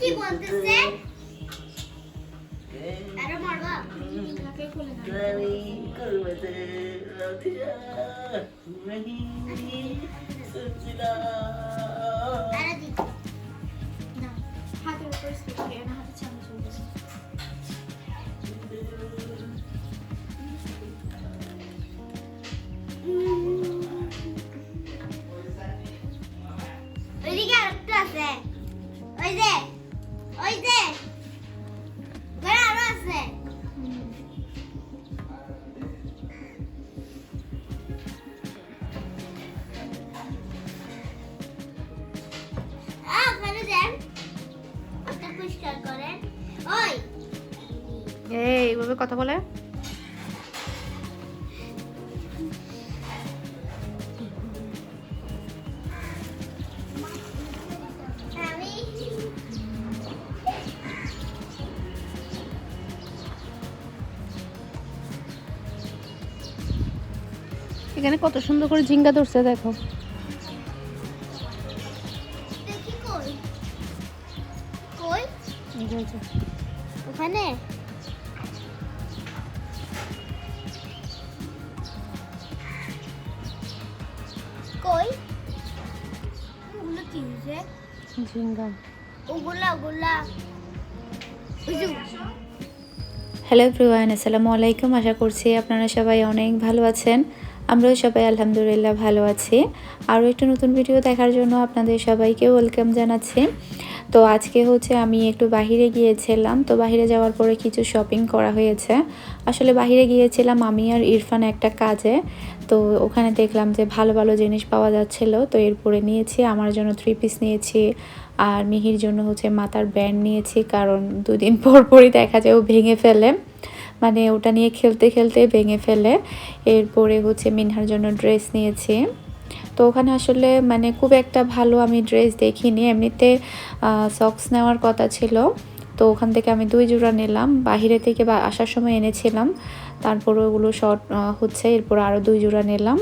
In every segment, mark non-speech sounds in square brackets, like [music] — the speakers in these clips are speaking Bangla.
কি বলতেছে আরে মরবা কাকে খুলে দাও হাতের উপর স্টিক না হাতে চামচ চলছে ওইদিকে আরেকটা আছে এখানে কত সুন্দর করে ঝিঙ্গা ধরছে দেখো। ওখানে? কই? ওগুলো কি হয়েছে ঝিঙ্গা। ওগুলা ওগুলা। হ্যালো এভরিওয়ান আসসালামু আলাইকুম। আশা করছি আপনারা সবাই অনেক ভালো আছেন। আমরাও সবাই আলহামদুলিল্লাহ ভালো আছি। আরও একটা নতুন ভিডিও দেখার জন্য আপনাদের সবাইকে ওয়েলকাম জানাচ্ছি। তো আজকে হচ্ছে আমি একটু বাহিরে গিয়েছিলাম, তো বাহিরে যাওয়ার পরে কিছু শপিং করা হয়েছে। আসলে বাহিরে গিয়েছিলাম আমি আর ইরফান একটা কাজে, তো ওখানে দেখলাম যে ভালো ভালো জিনিস পাওয়া যাচ্ছিল, তো এরপরে নিয়েছি, আমার জন্য থ্রি পিস নিয়েছি, আর মিহির জন্য হচ্ছে মাথার ব্যান্ড নিয়েছি, কারণ দুদিন পর পরই দেখা যায় ও ভেঙে ফেলে। মানে ওটা নিয়ে খেলতে খেলতে ভেঙে ফেলে। এরপরে হচ্ছে মিনহার জন্য ড্রেস নিয়েছি। তো ওখানে আসলে মানে খুব একটা ভালো আমি ড্রেস দেখিনি। এমনিতে সক্স নেওয়ার কথা ছিল। তো ওখান থেকে আমি দুই জোড়া নিলাম। বাহিরে থেকে বা আসার সময় এনেছিলাম। তারপর ওগুলো শর্ট হচ্ছে এরপর আরও দুই জোড়া নিলাম।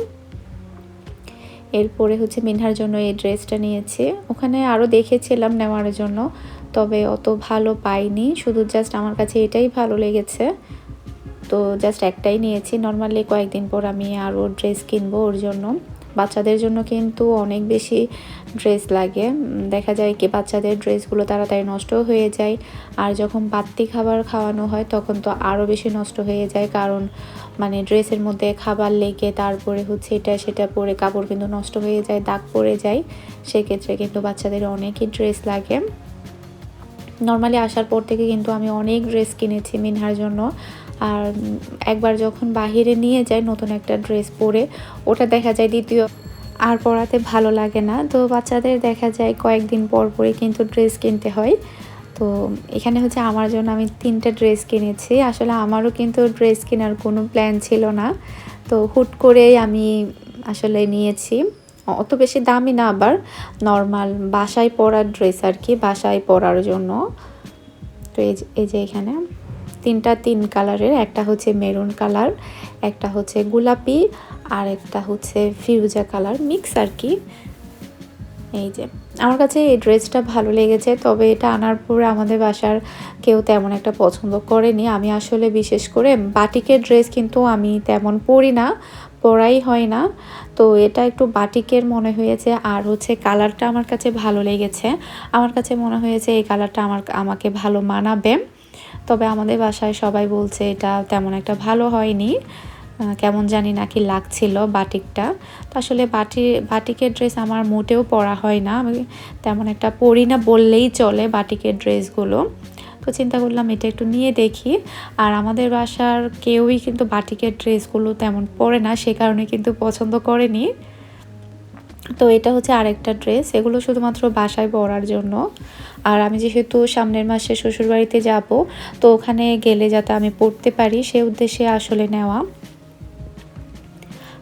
এরপরে হচ্ছে মিনহার জন্য এই ড্রেসটা নিয়েছি। ওখানে আরও দেখেছিলাম নেওয়ার জন্য, তবে অত ভালো পাইনি। শুধু জাস্ট আমার কাছে এটাই ভালো লেগেছে। তো জাস্ট একটাই নিয়েছি। নর্মালি কয়েকদিন পর আমি আরও ড্রেস কিনবো ওর জন্য। বাচ্চাদের জন্য কিন্তু অনেক বেশি ড্রেস লাগে। দেখা যায় কি বাচ্চাদের ড্রেসগুলো তাড়াতাড়ি নষ্ট হয়ে যায়। আর যখন বাড়তি খাবার খাওয়ানো হয় তখন তো আরও বেশি নষ্ট হয়ে যায়। কারণ মানে ড্রেসের মধ্যে খাবার লেগে তারপরে হচ্ছে এটা সেটা পরে কাপড় কিন্তু নষ্ট হয়ে যায়, দাগ পড়ে যায়। সেক্ষেত্রে কিন্তু বাচ্চাদের অনেকই ড্রেস লাগে। নর্মালি আসার পর থেকে কিন্তু আমি অনেক ড্রেস কিনেছি মিনহার জন্য। আর একবার যখন বাহিরে নিয়ে যাই নতুন একটা ড্রেস পরে, ওটা দেখা যায় দ্বিতীয় আর পরাতে ভালো লাগে না। তো বাচ্চাদের দেখা যায় কয়েকদিন পর পরে কিন্তু ড্রেস কিনতে হয়। তো এখানে হচ্ছে আমার জন্য আমি তিনটা ড্রেস কিনেছি। আসলে আমারও কিন্তু ড্রেস কেনার কোনো প্ল্যান ছিল না। তো হুট করেই আমি আসলে নিয়েছি। অত বেশি দামি না, আবার নর্মাল বাসায় পরার ড্রেস আর কি, বাসায় পরার জন্য। তো এই যে- এখানে তিনটা তিন কালারের একটা হচ্ছে মেরুন কালার একটা হচ্ছে গোলাপি, আর একটা হচ্ছে ফিউজা কালার মিক্স আর কি। এই যে, আমার কাছে এই ড্রেসটা ভালো লেগেছে, তবে এটা আনার পরে আমাদের বাসার কেউ তেমন একটা পছন্দ করেনি। আমি আসলে বিশেষ করে বাটিকের ড্রেস কিন্তু আমি তেমন পরি না পরাই হয় না। তো এটা একটু বাটিকের মনে হয়েছে। আর হচ্ছে কালারটা আমার কাছে ভালো লেগেছে। আমার কাছে মনে হয়েছে এই কালারটা আমার, আমাকে ভালো মানাবে। তবে আমাদের বাসায় সবাই বলছে এটা তেমন একটা ভালো হয়নি। কেমন জানি নাকি লাগছিল বাটিকটা। তো আসলে বাটি, বাটিকের ড্রেস আমার মোটেও পরা হয় না। আমি তেমন একটা পরি না বললেই চলে বাটিকের ড্রেসগুলো। তো চিন্তা করলাম, এটা একটু নিয়ে দেখি। আর আমাদের বাসার কেউই কিন্তু বাটিকের ড্রেসগুলো তেমন পরে না, সে কারণে কিন্তু পছন্দ করেনি। তো এটা হচ্ছে আরেকটা ড্রেস, এগুলো শুধুমাত্র বাসায় পরার জন্য। আর আমি যেহেতু সামনের মাসে শ্বশুরবাড়িতে যাব, তো ওখানে গেলে যাতে আমি পড়তে পারি, সে উদ্দেশ্যে আসলে নেওয়া।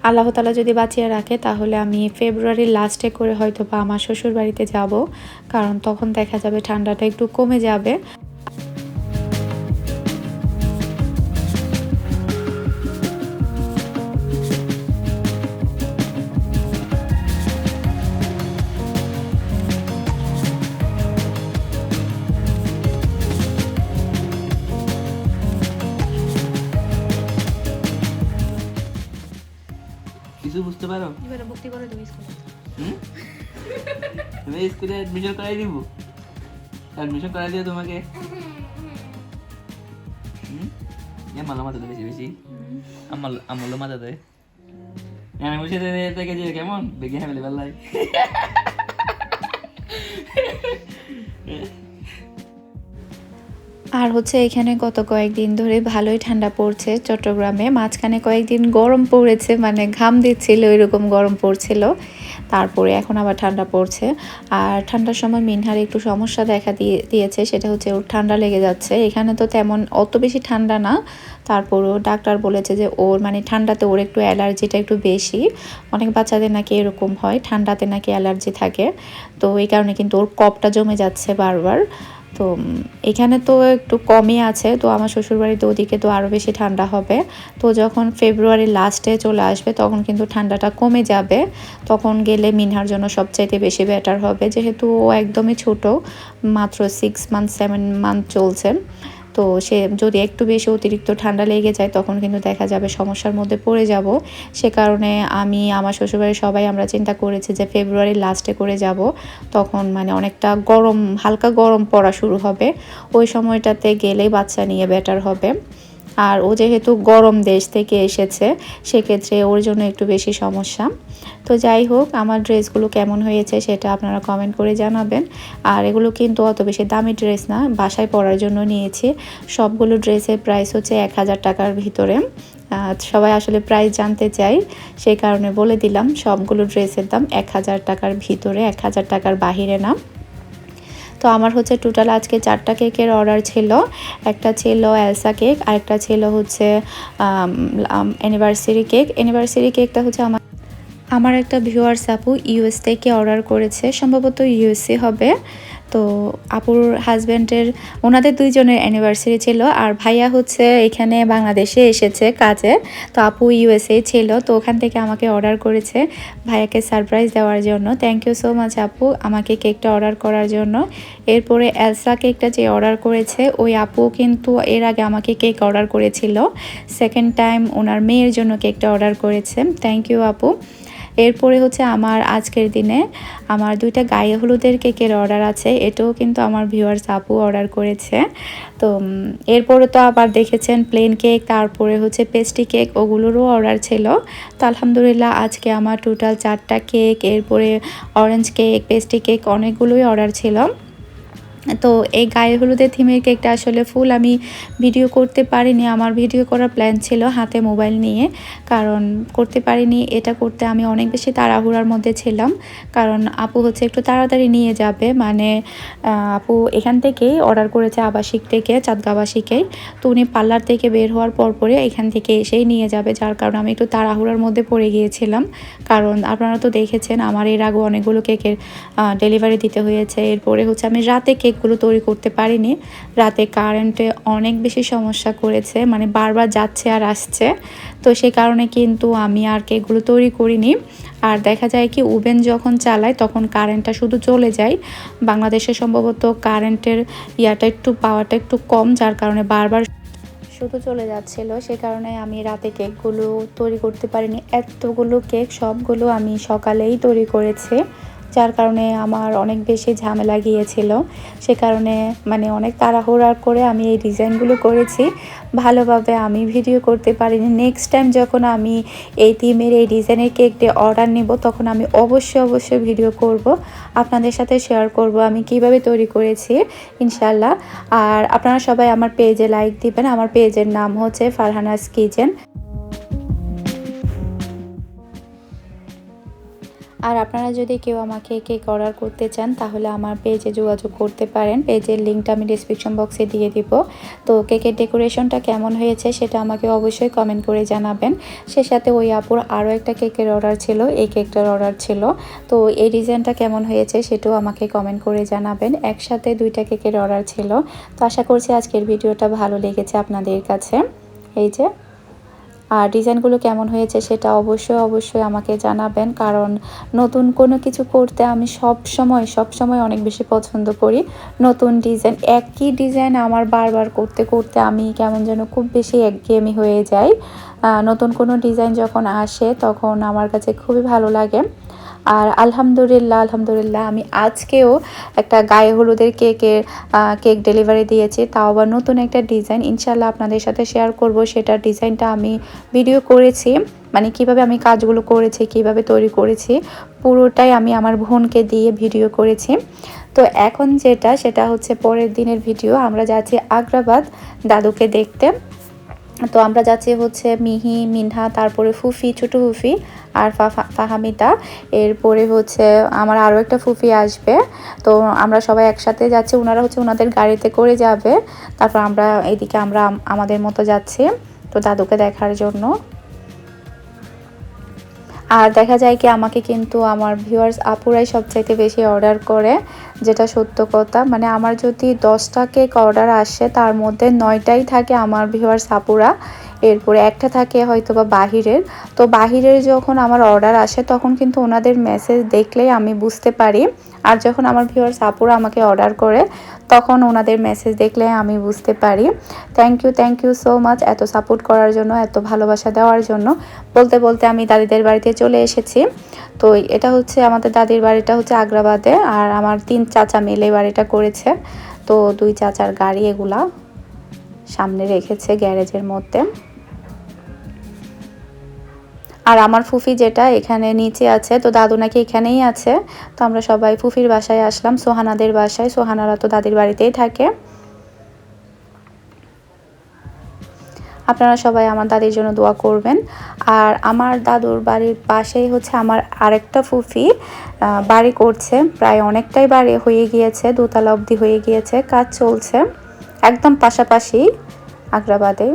আল্লাহ তালা যদি বাঁচিয়ে রাখে, তাহলে আমি ফেব্রুয়ারির লাস্টে করে হয়তো বা আমার শ্বশুর বাড়িতে যাব, কারণ তখন দেখা যাবে ঠান্ডাটা একটু কমে যাবে। পারো এবারে ভর্তি করে দেবো স্কুলে হুম? তুমি স্কুলে অ্যাডমিশন করাই দিব। অ্যাডমিশন করাই দিও তোমাকে। হুম? এ মালা মাথা বেশি বেশি। আমার আমলো মাথা দেয়। আমি বসে থেকে যে কেমন? বেগে হ্যাঁ বেলাই [laughs] আর হচ্ছে এখানে গত কয়েকদিন ধরে ভালোই ঠান্ডা পড়ছে চট্টগ্রামে। মাঝখানে কয়েকদিন গরম পড়েছে মানে ঘাম দিচ্ছিল, এরকম গরম পড়ছিল। তারপরে এখন আবার ঠান্ডা পড়ছে। আর ঠান্ডার সময় মিনহার একটু সমস্যা দেখা দিয়ে, দিয়েছে, সেটা হচ্ছে ওর ঠান্ডা লেগে যাচ্ছে। এখানে তো তেমন অত বেশি ঠান্ডা না। তারপরও ডাক্তার বলেছে যে ওর মানে ঠান্ডাতে ওর একটু অ্যালার্জিটা একটু বেশি। অনেক বাচ্চাদের নাকি এরকম হয়, ঠান্ডাতে নাকি অ্যালার্জি থাকে। তো এই কারণে কিন্তু ওর কপটা জমে যাচ্ছে বারবার। তো এখানে তো একটু কমই আছে, তো আমার শ্বশুরবাড়িতে ওদিকে তো আরও বেশি ঠান্ডা হবে। তো যখন ফেব্রুয়ারি লাস্টে চলে আসবে, তখন কিন্তু ঠান্ডাটা কমে যাবে। তখন গেলে মিনহার জন্য সবচাইতে বেশি বেটার হবে। যেহেতু ও একদমই ছোট, মাত্র সিক্স মান্থ সেভেন মান্থ চলছে। তো সে যদি একটু বেশি অতিরিক্ত ঠান্ডা লেগে যায়, তখন কিন্তু দেখা যাবে সমস্যার মধ্যে পড়ে যাব। সে কারণে আমি, আমার শ্বশুরবাড়ির সবাই আমরা চিন্তা করেছি যে ফেব্রুয়ারির লাস্টে করে যাব। তখন মানে অনেকটা গরম, হালকা গরম পড়া শুরু হবে। ওই সময়টাতে গেলেই বাচ্চা নিয়ে বেটার হবে। আর ও যেহেতু গরম দেশ থেকে এসেছে, সেক্ষেত্রে ওর জন্য একটু বেশি সমস্যা। তো যাই হোক, আমার ড্রেসগুলো কেমন হয়েছে সেটা আপনারা কমেন্ট করে জানাবেন। আর এগুলো কিন্তু অত বেশি দামি ড্রেস না, বাসায় পরার জন্য নিয়েছি। সবগুলো ড্রেসের প্রাইস হচ্ছে এক হাজার টাকার ভিতরে। সবাই আসলে প্রাইস জানতে চাই, সেই কারণে বলে দিলাম, সবগুলো ড্রেসের দাম এক হাজার টাকার ভিতরে, এক হাজার টাকার বাহিরে না। তো আমার হচ্ছে টোটাল আজকে চারটা কেকের অর্ডার ছিল। একটা ছিল অ্যালসা কেক আর একটা ছিল হচ্ছে অ্যানিভার্সারি কেক অ্যানিভার্সারি কেকটা হচ্ছে আমার আমার একটা ভিউয়ার্স আপু ইউএস থেকে অর্ডার করেছে। সম্ভবত ইউএসএ হবে। তো আপুর হাজব্যান্ডের ওনাদের দুইজনের অ্যানিভার্সারি ছিল আর ভাইয়া হচ্ছে এখানে বাংলাদেশে এসেছে কাজে। তো আপু ইউএসএ ছিল, তো ওখান থেকে আমাকে অর্ডার করেছে ভাইয়াকে সারপ্রাইজ দেওয়ার জন্য। থ্যাংক ইউ সো মাচ আপু, আমাকে কেকটা অর্ডার করার জন্য। এরপরে এলসা কেকটা যে অর্ডার করেছে, ওই আপু কিন্তু এর আগে আমাকে কেক অর্ডার করেছিল। সেকেন্ড টাইম ওনার মেয়ের জন্য কেকটা অর্ডার করেছে। থ্যাংক ইউ আপু। এরপরে হচ্ছে আমার আজকের দিনে আমার দুইটা গায়ে হলুদের কেকের অর্ডার আছে। এটাও কিন্তু আমার ভিউয়ার্স সাপু অর্ডার করেছে। তো এরপরে তো আবার দেখেছেন প্লেন কেক তারপরে হচ্ছে পেস্ট্রি কেক ওগুলোরও অর্ডার ছিল। তো, আলহামদুলিল্লাহ আজকে আমার টোটাল চারটা কেক এরপরে অরেঞ্জ কেক পেস্ট্রি কেক অনেকগুলোই অর্ডার ছিল। তো এই গায়ে হলুদের থিমের কেকটা আসলে ফুল আমি ভিডিও করতে পারিনি। আমার ভিডিও করার প্ল্যান ছিল হাতে মোবাইল নিয়ে, কারণ করতে পারিনি। এটা করতে আমি অনেক বেশি তাড়াহুড়ার মধ্যে ছিলাম, কারণ আপু হচ্ছে একটু তাড়াতাড়ি নিয়ে যাবে। মানে আপু এখান থেকেই অর্ডার করেছে আবাসিক থেকে চাঁদগা আবাসিকেই তো উনি পার্লার থেকে বের হওয়ার পর পরে এখান থেকে এসেই নিয়ে যাবে, যার কারণে আমি একটু তাড়াহুড়ার মধ্যে পড়ে গিয়েছিলাম। কারণ আপনারা তো দেখেছেন, আমার এর আগে অনেকগুলো কেকের ডেলিভারি দিতে হয়েছে। এরপরে হচ্ছে আমি রাতে কেকগুলো তৈরি করতে পারিনি। রাতে কারেন্টে অনেক বেশি সমস্যা করেছে মানে বারবার যাচ্ছে আর আসছে। তো সেই কারণে কিন্তু আমি আর কেকগুলো তৈরি করিনি। আর দেখা যায় কি, ওভেন যখন চালায় তখন কারেন্টটা শুধু চলে যায়। বাংলাদেশে সম্ভবত কারেন্টের ইয়াটা একটু পাওয়াটা একটু কম, যার কারণে বারবার শুধু চলে যাচ্ছিল। সে কারণে আমি রাতে কেকগুলো তৈরি করতে পারিনি। এতগুলো কেক সবগুলো আমি সকালেই তৈরি করেছি। যার কারণে আমার অনেক বেশি ঝামেলা গিয়েছিল। সে কারণে মানে অনেক তাড়াহুড়া করে আমি এই ডিজাইনগুলো করেছি। ভালোভাবে আমি ভিডিও করতে পারিনি। নেক্সট টাইম যখন আমি এই থিমের এই ডিজাইনের কেকটি অর্ডার নেব, তখন আমি অবশ্যই অবশ্যই ভিডিও করব। আপনাদের সাথে শেয়ার করব আমি কীভাবে তৈরি করেছি ইনশাল্লাহ আর আপনারা সবাই আমার পেজে লাইক দিবেন। আমার পেজের নাম হচ্ছে ফারহানাস কিচেন আর আপনারা যদি কেউ আমাকে কেক অর্ডার করতে চান, তাহলে আমার পেজে যোগাযোগ করতে পারেন। পেজের লিঙ্কটা আমি ডিসক্রিপশন বক্সে দিয়ে দিব। তো কেকের ডেকোরেশনটা কেমন হয়েছে সেটা আমাকে অবশ্যই কমেন্ট করে জানাবেন। সে সাথে ওই আপুর আরও একটা কেকের অর্ডার ছিল, এই কেকটার অর্ডার ছিল। তো এই ডিজাইনটা কেমন হয়েছে সেটাও আমাকে কমেন্ট করে জানাবেন। একসাথে দুইটা কেকের অর্ডার ছিল। তো আশা করছি আজকের ভিডিওটা ভালো লেগেছে আপনাদের কাছে। এই যে আর ডিজাইনগুলো কেমন হয়েছে সেটা অবশ্যই অবশ্যই আমাকে জানাবেন। কারণ নতুন কোনো কিছু করতে আমি সব সময় সব সময় অনেক বেশি পছন্দ করি নতুন ডিজাইন। একই ডিজাইন আমার বারবার করতে করতে আমি কেমন যেন খুব বেশি একঘেয়েমি হয়ে যাই। নতুন কোনো ডিজাইন যখন আসে তখন আমার কাছে খুবই ভালো লাগে। আর আলহামদুলিল্লাহ আলহামদুলিল্লাহ, আমি আজকেও একটা গায়ে হলুদের কেকের কেক ডেলিভারি দিয়েছি, তাও আবার নতুন একটা ডিজাইন ইনশাল্লাহ আপনাদের সাথে শেয়ার করব, সেটার ডিজাইনটা আমি ভিডিও করেছি মানে কীভাবে আমি কাজগুলো করেছি, কীভাবে তৈরি করেছি, পুরোটাই আমি আমার বোনকে দিয়ে ভিডিও করেছি। তো এখন যেটা, সেটা হচ্ছে পরের দিনের ভিডিও আমরা যাচ্ছি আগ্রাবাদ দাদুকে দেখতে। তো আমরা যাচ্ছি হচ্ছে মিহি, মিনহা, তারপরে ফুফি ছোটো ফুফি আর ফাফা- ফাহামিতা এরপরে হচ্ছে আমার আরও একটা ফুফি আসবে। তো আমরা সবাই একসাথে যাচ্ছি। ওনারা হচ্ছে ওনাদের গাড়িতে করে যাবে। তারপর আমরা এদিকে আমরা আমাদের মতো যাচ্ছি। তো দাদুকে দেখার জন্য। আর দেখা যায় কি আমাকে কিন্তু আমার ভিউয়ার্স আপুরাই সবচাইতে বেশি অর্ডার করে, যেটা সত্য কথা। মানে আমার যদি দশটা কেক অর্ডার আসে, তার মধ্যে নয়টাই থাকে আমার ভিউয়ার্স আপুরা। এরপরে একটা থাকে হয়তো বা বাহিরের। তো বাহিরের যখন আমার অর্ডার আসে, তখন কিন্তু ওনাদের মেসেজ দেখলেই আমি বুঝতে পারি। আর যখন আমার ভিউয়ার্স আপুরা আমাকে অর্ডার করে, তখন ওনাদের মেসেজ দেখলে আমি বুঝতে পারি। Thank you thank you so much এত সাপোর্ট করার জন্য, এত ভালোবাসা দেওয়ার জন্য। বলতে বলতে আমি দাদিদের বাড়িতে চলে এসেছি। তো এটা হচ্ছে আমাদের দাদির বাড়িটা হচ্ছে আগ্রাবাদে, আর আমার তিন চাচা মিলে বাড়িটা করেছে। তো দুই চাচার গাড়ি এগুলা সামনে রেখেছে গ্যারেজের মধ্যে। আর আমার ফুফি যেটা এখানে নিচে আছে, তো দাদু নাকি এখানেই আছে। তো আমরা সবাই ফুফির বাসায় আসলাম, সোহানাদের বাসায়। সোহানারা তো দাদির বাড়িতেই থাকে। আপনারা সবাই আমার দাদির জন্য দোয়া করবেন। আর আমার দাদুর বাড়ির পাশেই হচ্ছে আমার আরেকটা ফুফি বাড়ি করছে। প্রায় অনেকটাই বাড়ি হয়ে গিয়েছে, দোতলা অবধি হয়ে গিয়েছে, কাজ চলছে। একদম পাশাপাশি আগ্রাবাদে,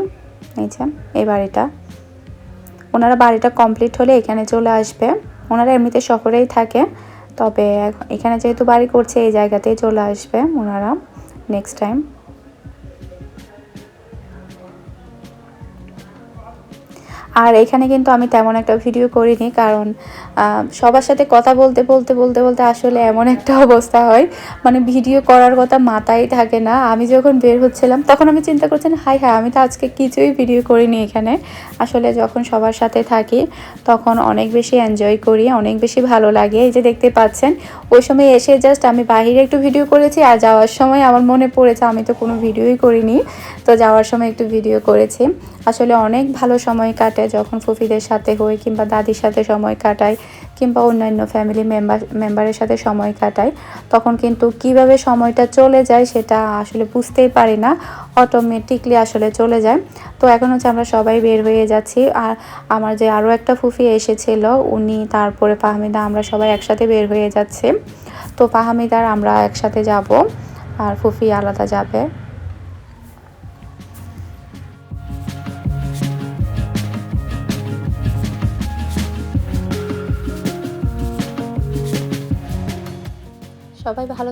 এই যে, এই বাড়িটা। ওনারা বাড়িটা কমপ্লিট হলে এখানে চলে আসবে। ওনারা এমনিতে শহরেই থাকে, তবে এখানে যেহেতু বাড়ি করছে, এই জায়গাতেই চলে আসবে ওনারা নেক্সট টাইম আর এখানে কিন্তু আমি তেমন একটা ভিডিও করিনি, কারণ সবার সাথে কথা বলতে বলতে বলতে বলতে আসলে এমন একটা অবস্থা হয়। মানে ভিডিও করার কথা মাথায় থাকে না। আমি যখন বের হচ্ছিলাম, তখন আমি চিন্তা করছিলাম হাই হ্যাঁ আমি তো আজকে কিছুই ভিডিও করিনি এখানে। আসলে যখন সবার সাথে থাকি, তখন অনেক বেশি এনজয় করি, অনেক বেশি ভালো লাগে। এই যে দেখতে পাচ্ছেন, ওই সময় এসে জাস্ট আমি বাইরে একটু ভিডিও করেছি, আর যাওয়ার সময় আমার মনে পড়েছে, আমি তো কোনো ভিডিওই করিনি। তো যাওয়ার সময় একটু ভিডিও করেছি। আসলে অনেক ভালো সময় কাটে যখন ফুফিদের সাথে হই কিংবা দাদির সাথে সময় কাটাই কিংবা অন্যান্য ফ্যামিলি মেম্বার মেম্বারের সাথে সময় কাটাই, তখন কিন্তু কীভাবে সময়টা চলে যায় সেটা আসলে বুঝতেই পারি না। অটোমেটিকলি আসলে চলে যায়। তো এখন হচ্ছে আমরা সবাই বের হয়ে যাচ্ছি। আর আমার যে আরও একটা ফুফি এসেছিল, উনি তারপরে ফাহমিদা, আমরা সবাই একসাথে বের হয়ে যাচ্ছি। তো ফাহমিদার আমরা একসাথে যাব, আর ফুফি আলাদা যাবে।